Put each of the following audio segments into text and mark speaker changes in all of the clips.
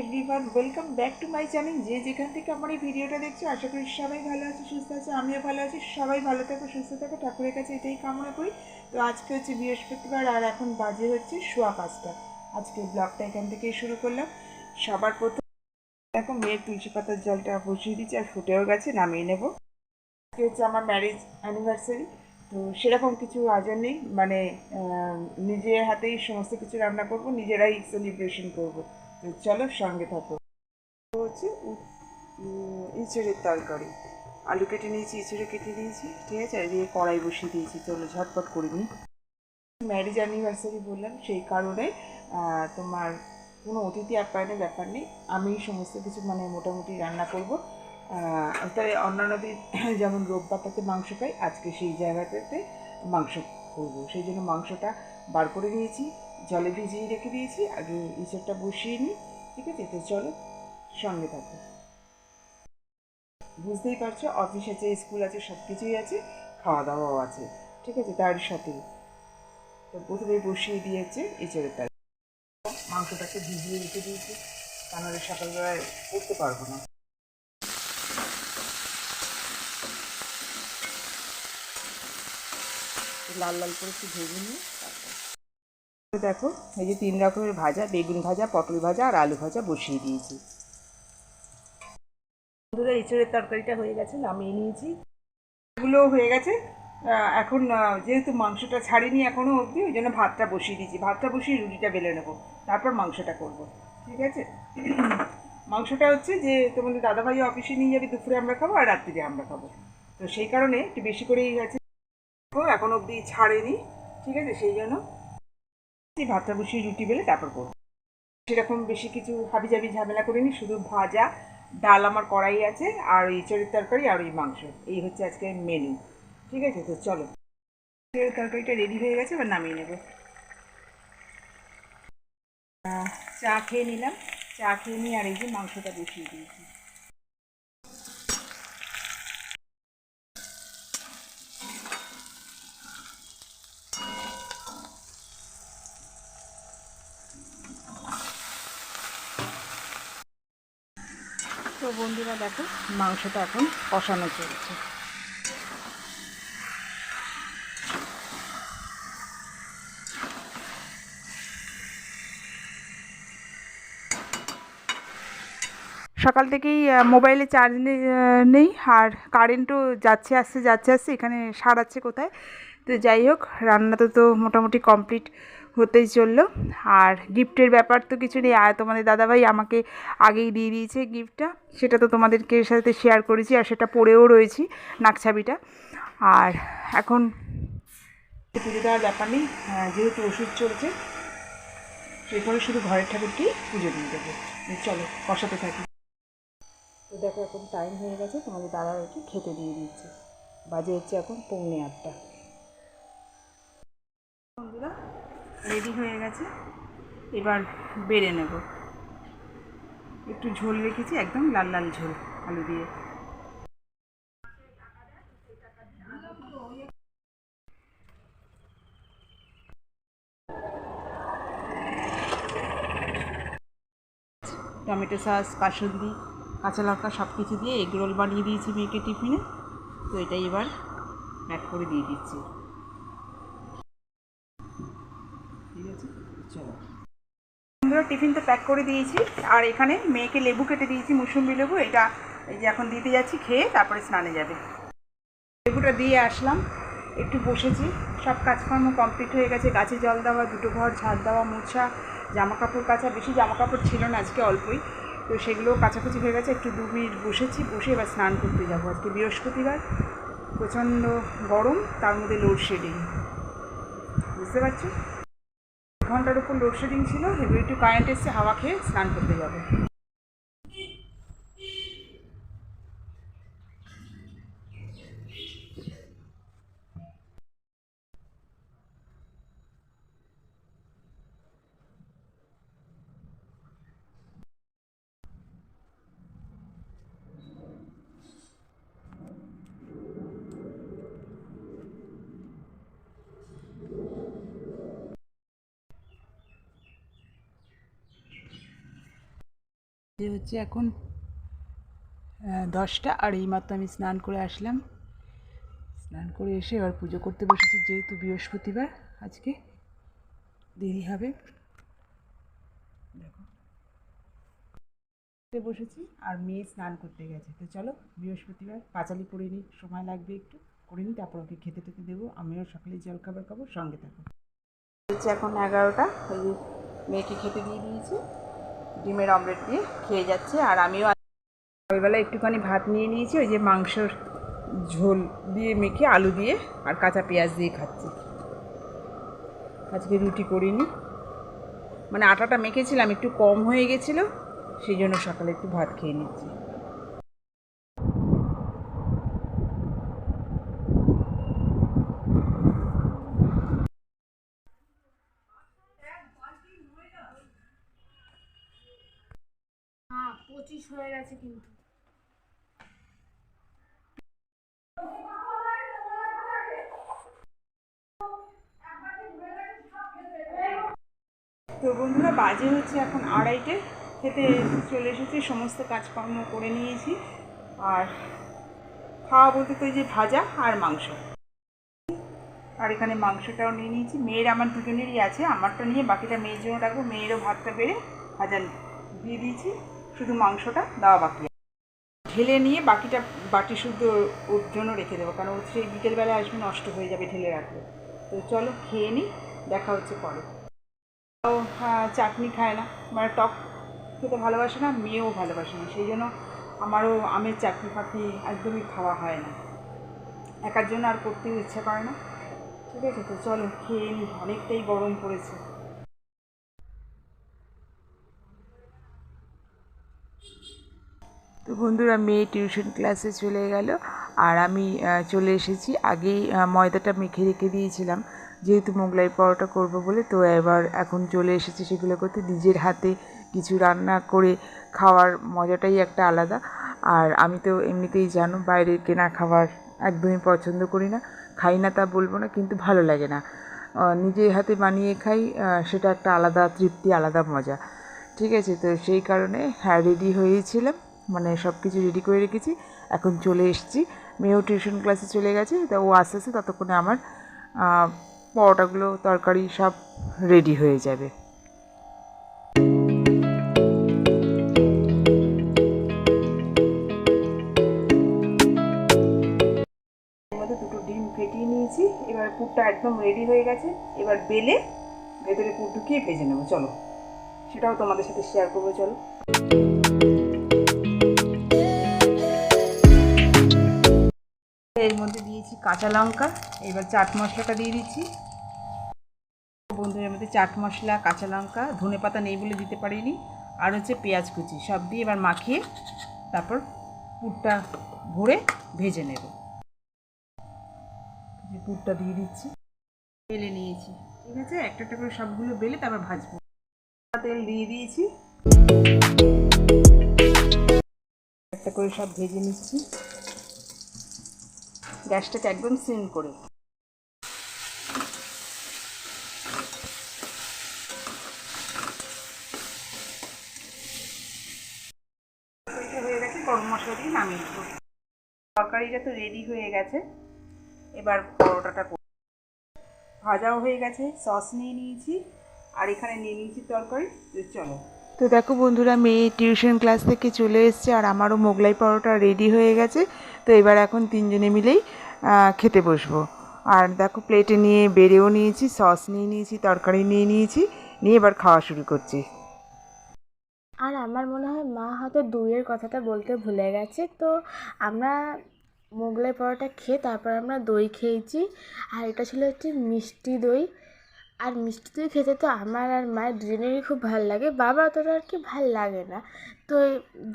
Speaker 1: Everyone welcome back to my channel যে যেখান থেকে আমার এই ভিডিওটা দেখছ, আশা করি সবাই ভালো আছে, সুস্থ আছে, আমিও ভালো আছি। সবাই ভালো থাকো, সুস্থ থাকো। ঠাকুরের কাছে এটাই কামনা করি। তো আজকে হচ্ছে বৃহস্পতিবার, আর এখন বাজে হচ্ছে শোয়া পাঁচটা। আজকে ব্লগটা এখান থেকেই শুরু করলাম। সবার প্রথম দেখো, মেয়ের তুলসী পাতার জলটা বসিয়ে দিচ্ছি আর ফুটেও গেছে, নামিয়ে নেব। আজকে হচ্ছে আমার ম্যারেজ অ্যানিভার্সারি তো সেরকম কিছু আজও নেই। মানে নিজের হাতেই সমস্ত কিছু রান্না করব, নিজেরাই সেলিব্রেশন করব। চলো সঙ্গে থাকো। হচ্ছে ইঁচড়ের তরকারি। আলু কেটে নিয়েছি, ইঁচড়ে কেটে দিয়েছি ঠিক আছে? আর দিয়ে কড়াই বসিয়ে দিয়েছি। চলো ঝটপট করে নিই। ম্যারেজ অ্যানিভার্সারি বললাম, সেই কারণে তোমার কোনো অতিথি আপ্যায়নের ব্যাপার নেই। আমি সমস্ত কিছু মানে মোটামুটি রান্না করব। তাই অন্যান্য দিন যেমন রোববারটাতে মাংস খাই, আজকে সেই জায়গাটাতে মাংস করব। সেই জন্য মাংসটা বার করে নিয়েছি। জলে ভিজিয়ে রেখে দিয়েছি, আগে ইঁচড়টা বসিয়ে নিই, ঠিক আছে? তো চলো, সঙ্গে থাকো। বুঝতেই পারছ, অফিস আছে স্কুল আছে, সব কিছুই আছে খাওয়া দাওয়াও আছে, ঠিক আছে? তার সাথে। তো প্রথমে বসিয়ে দিয়েছে এঁচড়ের তার মাংসটাকে ভিজিয়ে রেখে দিয়েছি তা নাহলে সকালবেলায় করতে পারব না। লাল লাল করে একটু ভেজে নিয়ে দেখো, এই যে তিন রকমের ভাজা, বেগুন ভাজা, পটল ভাজা আর আলু ভাজা বসিয়ে দিয়েছি। বন্ধুরা এঁচড়ের তরকারিটা হয়ে গেছে, নামিয়ে নিয়েছি। এগুলো হয়ে গেছে। এখন যেহেতু মাংসটা ছাড়িনি এখনও অবধি, ওই জন্য ভাতটা বসিয়ে দিয়েছি। ভাতটা বসিয়ে রুটিটা বেলে নেব, তারপর মাংসটা করব। ঠিক আছে? মাংসটা হচ্ছে যে, তোমাদের দাদাভাই অফিসে নিয়ে যাবে, দুপুরে আমরা খাব আর রাত্রিরে আমরা খাব। তো সেই কারণে একটু বেশি করেই গেছে এখন অবধি ছাড়েনি। ঠিক আছে? সেই জন্য ভাতটা বসিয়ে রুটি বেলে তারপর করব সেরকম বেশি কিছু হাবিজাবি ঝামেলা করিনি, শুধু ভাজা, ডাল আমার কড়াই আছে, আর এই চড়ের তরকারি আর ওই মাংস। এই হচ্ছে আজকে মেনু ঠিক আছে? তো চলো। চড়ের তরকারিটা রেডি হয়ে গেছে, এবার নামিয়ে নেব। চা খেয়ে নিলাম। চা খেয়ে নিয়ে আর এই যে মাংসটা বসিয়ে দিয়েছি। তো বন্ধুরা দেখো, মাংসটা এখন কষানো চলছে। সকাল থেকেই মোবাইলে চার্জ নেই, আর কারেন্টও যাচ্ছে, আসছে যাচ্ছে, আসছে, এখানে সারাচ্ছে কোথায়? তো যাই হোক রান্নাটা তো মোটামুটি কমপ্লিট হতেই চলল। আর গিফটের ব্যাপার তো কিছু নেই। আর তোমাদের দাদাভাই আমাকে আগেই দিয়ে দিয়েছে গিফটটা সেটা তো তোমাদেরকে সাথে শেয়ার করেছি আর সেটা পরেও রয়েছি নাকছাবিটা। আর এখন পুজো দেওয়ার ব্যাপার নেই। যেহেতু ওষুধ চলছে করে শুধু ঘরের ঠাকুরকেই পুজো দিয়ে দেবো। চলো কষাতে থাকি। তো দেখো, এখন টাইম হয়ে গেছে। তোমাদের দাদা একটু খেতে দিয়ে দিচ্ছে বাজে হচ্ছে এখন পৌনে আটটা। বন্ধুরা, রেডি হয়ে গেছে। এবার বেড়ে নেব। একটু ঝোল রেখেছি, একদম লাল লাল ঝোল, আলু দিয়ে। টমেটো সস, কাসুন্দি, কাঁচা লঙ্কা সব কিছু দিয়ে এগরোল বানিয়ে দিয়েছি মেয়েকে টিফিনে। তো এটাই এবার প্যাক করে দিয়ে দিচ্ছি ঠিক আছে চলো বন্ধুরা টিফিন তো প্যাক করে দিয়েছি, আর এখানে মেয়েকে লেবু কেটে দিয়েছি, মুসুম্বি লেবু, এটা এই যে এখন দিতে যাচ্ছি, খেয়ে তারপরে স্নানে যাবে। লেবুটা দিয়ে আসলাম, একটু বসেছি, সব কাজকর্ম কমপ্লিট হয়ে গেছে, গাছে জল দেওয়া, দুটো ঘর, ঝাড় দেওয়া, মোছা জামা কাপড় কাচা, বেশি জামা কাপড় ছিল না আজকে অল্পই, তো সেগুলো কাছাকাছি হয়ে গেছে, একটু দু মিনিট বসেছি, বসে এবার স্নান করতে যাব। আজকে বৃহস্পতিবার, প্রচণ্ড গরম, তার মধ্যে লোডশেডিং বুঝতে পারছ? ঘণ্টার উপর লোডশেডিং ছিল এবার একটু কারেন্ট এসছে হাওয়া খেয়ে স্নান করতে যাব। যে হচ্ছে এখন দশটা আর এইমাত্র আমি স্নান করে আসলাম। স্নান করে এসে এবার পুজো করতে বসেছি যেহেতু বৃহস্পতিবার, আজকে দেরি হবে। দেখো। বসেছি আর মেয়ে স্নান করতে গেছে। তো চলো, বৃহস্পতিবার পাঁচালি করে নিই সময় লাগবে একটু। করে নিই তারপর ওকে খেতে টেতে দেবো। আমিও সকালে জল খাবার খাব, সঙ্গে থাকো। হচ্ছে এখন এগারোটা, ওই মেয়েকে খেতে দিয়ে দিয়েছি। ডিমের অমলেট দিয়ে খেয়ে যাচ্ছে, আর আমিও সকালবেলা একটুখানি ভাত নিয়ে নিয়েছি, ওই যে মাংসর ঝোল দিয়ে মেখে আলু দিয়ে আর কাঁচা পেঁয়াজ দিয়ে খাচ্ছি। আজকে রুটি করিনি। মানে আটাটা মেখেছিলাম, একটু কম হয়ে গেছিল, সেই জন্য সকালে একটু ভাত খেয়ে নিচ্ছি।
Speaker 2: পঁচিশ হয়ে গেছে কিন্তু।
Speaker 1: তো বন্ধুরা, বাজে হচ্ছে এখন আড়াইটে। খেতে চলে এসেছি, সমস্ত কাজকর্ম করে নিয়েছি। আর খাওয়া বলতে তো যে ভাজা আর মাংস। আর এখানে মাংসটাও নিয়ে নিয়েছি। মেয়ের আমার দুজনেরই আছে, আমারটা নিয়ে বাকিটা মেয়ের জন্য রাখব। মেয়েরও ভাতটা বেড়ে ভাজা দিয়ে দিয়েছি। শুধু মাংসটা দেওয়া বাকি ঢেলে নিয়ে বাকিটা বাটি শুদ্ধ ওর জন্য রেখে দেবো কারণ ও সেই বিকেলবেলা আসবে নষ্ট হয়ে যাবে ঢেলে রাখলে তো চলো খেয়ে নিই দেখা হচ্ছে পরে। ও হ্যাঁ, চাটনি খায় না মানে টক খেতে ভালোবাসে না মেয়েও ভালোবাসে না সেই জন্য আমারও আমের চাটনি ফাটনি একদমই খাওয়া হয় না। একার জন্য আর করতেও ইচ্ছা করে না। ঠিক আছে তো চলো খেয়ে নিই অনেকটাই গরম পড়েছে। তো বন্ধুরা, মেয়ে টিউশন ক্লাসে চলে গেল। আর আমি চলে এসেছি। আগেই ময়দাটা মেখে রেখে দিয়েছিলাম। যেহেতু মোগলাই পরোটা করব বলে, তো এবার এখন চলে এসেছি সেগুলো করতে। নিজের হাতে কিছু রান্না করে খাওয়ার মজাটাই একটা আলাদা। আর আমি তো এমনিতেই জানো, বাইরের কেনা খাবার একদমই পছন্দ করি না। খাই না তা বলব না, কিন্তু ভালো লাগে না। নিজের হাতে বানিয়ে খাই সেটা একটা আলাদা তৃপ্তি, আলাদা মজা। ঠিক আছে, তো সেই কারণে হ্যাঁ রেডি হয়েছিলাম। মানে সব কিছু রেডি করে রেখেছি। এখন চলে এসেছি। মেয়েও টিউশন ক্লাসে চলে গেছে। তা ও আস্তে আস্তে ততক্ষণে আমার পরোটাগুলো, তরকারি সব রেডি হয়ে যাবে। নিয়েছি। এবার পুরটা একদম রেডি হয়ে গেছে। এবার বেলে ভেতরে পুর ঢুকিয়ে ভেজে নেব। চলো, সেটাও তোমাদের সাথে শেয়ার করব, চলো। এর মধ্যে দিয়েছি কাঁচা লঙ্কা, এবার চাট মশলাটা দিয়ে দিচ্ছি। বন্ধুদের মধ্যে চাট মশলা, কাঁচা লঙ্কা, ধনে পাতা নেই বলে দিতে পারিনি, আর হচ্ছে পেঁয়াজ কুচি, সব দিয়ে এবার মাখিয়ে তারপর পুরটা ভরে ভেজে নেব। পুরটা দিয়ে দিচ্ছি। বেলে নিয়েছি। ঠিক আছে? একটা একটা করে সবগুলো বেলে তারপর ভাজবো। তেল দিয়ে দিয়েছি। একটা করে সব ভেজে নিচ্ছি। গ্যাসটাকে একদম সিম করে। গেছে গরম মশলা দিয়ে নামিয়ে তরকারিটা তো রেডি হয়ে গেছে। এবার পরোটাটা ভাজাও হয়ে গেছে সস নিয়ে নিয়েছি, আর এখানে নিয়ে নিয়েছি তরকারি। চলো। তো দেখো বন্ধুরা, মেয়ে টিউশন ক্লাস থেকে চলে এসছে আর আমারও মোগলাই পরোটা রেডি হয়ে গেছে। তো এবার এখন তিনজনে মিলেই খেতে বসবো। আর দেখো প্লেটে নিয়ে বেড়েও নিয়েছি সস নিয়ে নিয়েছি, তরকারি নিয়ে নিয়েছি, নিয়ে এবার খাওয়া শুরু করছি।
Speaker 2: আর আমার মনে হয় মা হয়তো দুইয়ের কথাটা বলতে ভুলে গেছে। তো আমরা মোগলাই পরোটা খেয়ে তারপর আমরা দই খেয়েছি। আর এটা ছিল হচ্ছে মিষ্টি দই। আর মিষ্টি দই খেতে তো আমার আর মায়ের দুজনেরই খুব ভালো লাগে, বাবা অতটা আর কি ভালো লাগে না। তো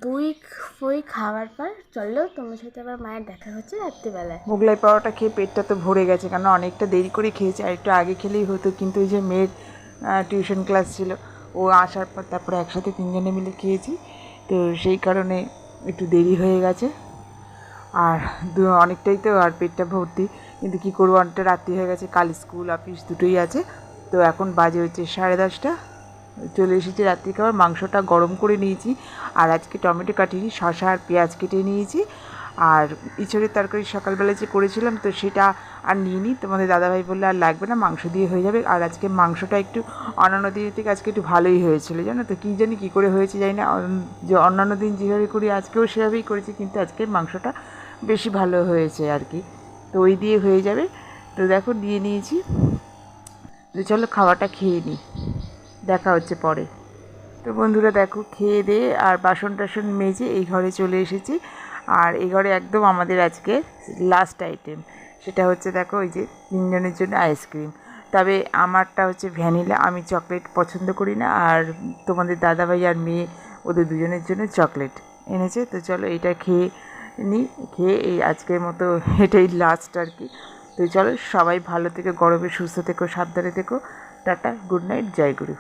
Speaker 2: দুই ফই খাওয়ার পর চলল তোমার সাথে আবার মায়ের দেখা হচ্ছে রাত্রিবেলায়।
Speaker 1: মোগলাই পাওয়াটা খেয়ে পেটটা তো ভরে গেছে কারণ অনেকটা দেরি করে খেয়েছি, আর একটু আগে খেলেই হতো, কিন্তু ওই যে মেয়ের টিউশন ক্লাস ছিল, ও আসার পর তারপরে একসাথে তিনজনে মিলে খেয়েছি, তো সেই কারণে একটু দেরি হয়ে গেছে। আর দু- অনেকটাই তো আর পেটটা ভর্তি, কিন্তু কী করব, অনেকটা রাত্রি হয়ে গেছে, কাল স্কুল, অফিস দুটোই আছে তো এখন বাজে হচ্ছে সাড়ে দশটা। চলে এসেছি রাত্রি খাবার, মাংসটা গরম করে নিয়েছি। আর আজকে টমেটো কাটিনি শশা আর পেঁয়াজ কেটে নিয়েছি। আর ইঁচড়ের তরকারি সকালবেলা যে করেছিলাম, তো সেটা আর নিয়ে নিই তোমাদের দাদাভাই বললে, আর লাগবে না, মাংস দিয়ে হয়ে যাবে। আর আজকে মাংসটা একটু অন্যান্য দিনের থেকে আজকে একটু ভালোই হয়েছিল, জানো তো? কী জানি কী করে হয়েছে জানি না। যে অন্যান্য দিন যেভাবে করি, আজকেও সেভাবেই করেছি, কিন্তু আজকের মাংসটা বেশি ভালো হয়েছে আর কি। তো ওই দিয়ে হয়ে যাবে। তো দেখো নিয়ে নিয়েছি। তো চলো খাওয়াটা খেয়ে নিই দেখা হচ্ছে পরে। তো বন্ধুরা দেখো, খেয়ে দিয়ে আর বাসন টাসন মেজে এই ঘরে চলে এসেছি। আর এই ঘরে একদম আমাদের আজকে লাস্ট আইটেম সেটা হচ্ছে দেখো ওই যে তিনজনের জন্য আইসক্রিম তবে আমারটা হচ্ছে ভ্যানিলা আমি চকলেট পছন্দ করি না। আর তোমাদের দাদাভাই আর মেয়ে, ওদের দুজনের জন্য চকলেট এনেছে। তো চলো এটা খেয়ে নিই খেয়ে এই আজকের মতো এটাই লাস্ট আর কি। তো চলো সবাই ভালো থেকে, গরমে সুস্থ থেকো, সাবধানে থেকো। টাটা, গুড নাইট, জয় গুরু।